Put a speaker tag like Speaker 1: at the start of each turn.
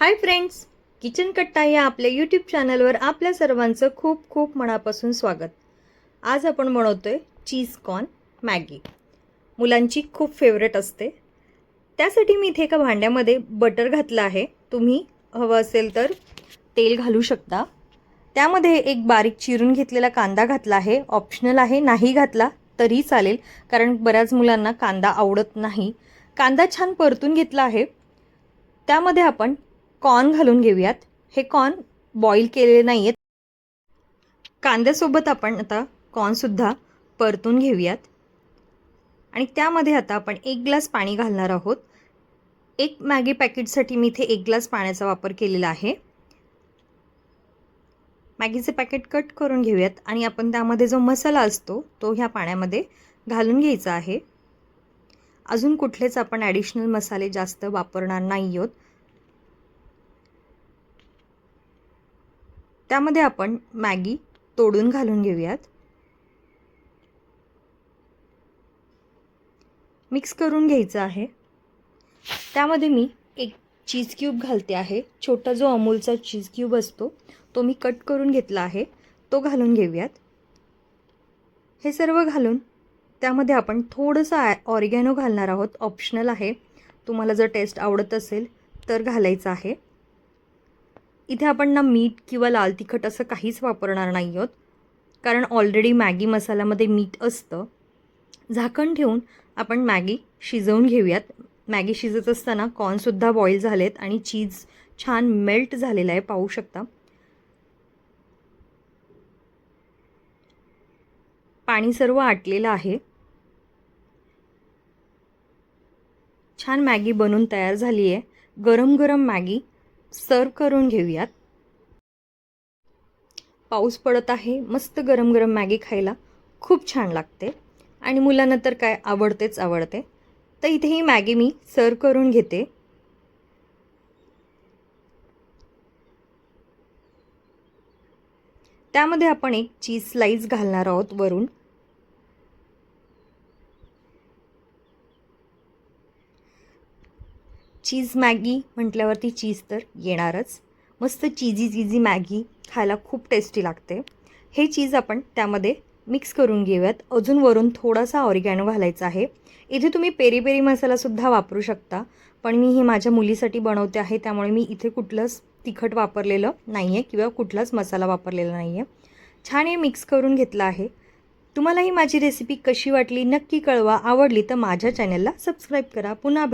Speaker 1: Hi friends kitchen कट्टा या आपल्या यूट्यूब चॅनलवर आपल्या सर्वांचं खूप खूप मनापासून स्वागत. आज आपण बनवतोय चीज कॉर्न मॅगी मुलांची खूप फेवरेट असते. त्यासाठी मी इथे एका भांड्यामध्ये बटर घातलं आहे. तुम्ही हवं असेल तर तेल घालू शकता. त्यामध्ये एक बारीक चिरून घेतलेला कांदा घातला आहे. ऑप्शनल आहे नाही घातला तरी चालेल कारण बऱ्याच मुलांना कांदा आवडत नाही. कांदा छान परतून घेतला आहे. त्यामध्ये आपण कॉर्न घालून घेऊयात. हे कॉर्न बॉईल केलेले नाही आहेत कांद्यासोबत आपण आता कॉर्नसुद्धा परतून घेऊयात. आणि त्यामध्ये आता आपण एक ग्लास पाणी घालणार आहोत. एक मॅगी पॅकेटसाठी मी इथे एक ग्लास पाण्याचा वापर केलेला आहे. मॅगीचे पॅकेट कट करून घेऊयात आणि आपण त्यामध्ये जो मसाला असतो तो ह्या पाण्यामध्ये घालून घ्यायचा आहे. अजून कुठलेच आपण ॲडिशनल मसाले जास्त वापरणार नाही आहोत त्यामध्ये आपण मॅगी तोडून घालून घेऊयात. मिक्स करून घ्यायचं आहे. त्यामध्ये मी एक चीज क्यूब घालते आहे. छोटा जो अमूलचा चीज क्यूब असतो तो मी कट करून घेतला आहे. तो घालून घेऊयात. हे सर्व घालून त्यामध्ये आपण थोडंसं ॲ ऑरिगॅनो घालणार आहोत. ऑप्शनल आहे. तुम्हाला जर टेस्ट आवडत असेल तर घालायचं आहे. इथे आपण ना मीठ किंवा लाल तिखट असं काहीच वापरणार नाही आहोत कारण ऑलरेडी मॅगी मसाल्यामध्ये मीठ असतं. झाकण ठेवून आपण मॅगी शिजवून घेऊयात. मॅगी शिजत असताना कॉर्नसुद्धा बॉईल झालेत आणि चीज छान मेल्ट झालेला आहे पाहू शकता. पाणी सर्व आटलेलं आहे. छान मॅगी बनून तयार झाली आहे गरम गरम मॅगी सर्व करून घेऊयात. पाऊस पडत आहे. मस्त गरम गरम मॅगी खायला खूप छान लागते. आणि मुलांना तर काय आवडतेच आवडते. तर इथे ही मॅगी मी सर्व करून घेते. त्यामध्ये आपण एक चीज स्लाईस घालणार आहोत वरून. चीज मॅगी म्हटल्यावरती चीज तर येणारच. मस्त चीजी चीजी मॅगी खायला खूप टेस्टी लागते. हे चीज आपण त्यामध्ये मिक्स करून घेऊयात. अजून वरून थोडासा ऑरिगॅनो घालायचा आहे. इथे तुम्ही पेरी पेरी मसालासुद्धा वापरू शकता. पण मी हे माझ्या मुलीसाठी बनवते आहे त्यामुळे मी इथे कुठलंच तिखट वापरलेलं नाही आहे किंवा कुठलाच मसाला वापरलेला नाही आहे छान हे मिक्स करून घेतलं आहे. तुम्हाला ही माझी रेसिपी कशी वाटली नक्की कळवा. आवडली तर माझ्या चॅनलला सबस्क्राईब करा. पुन्हा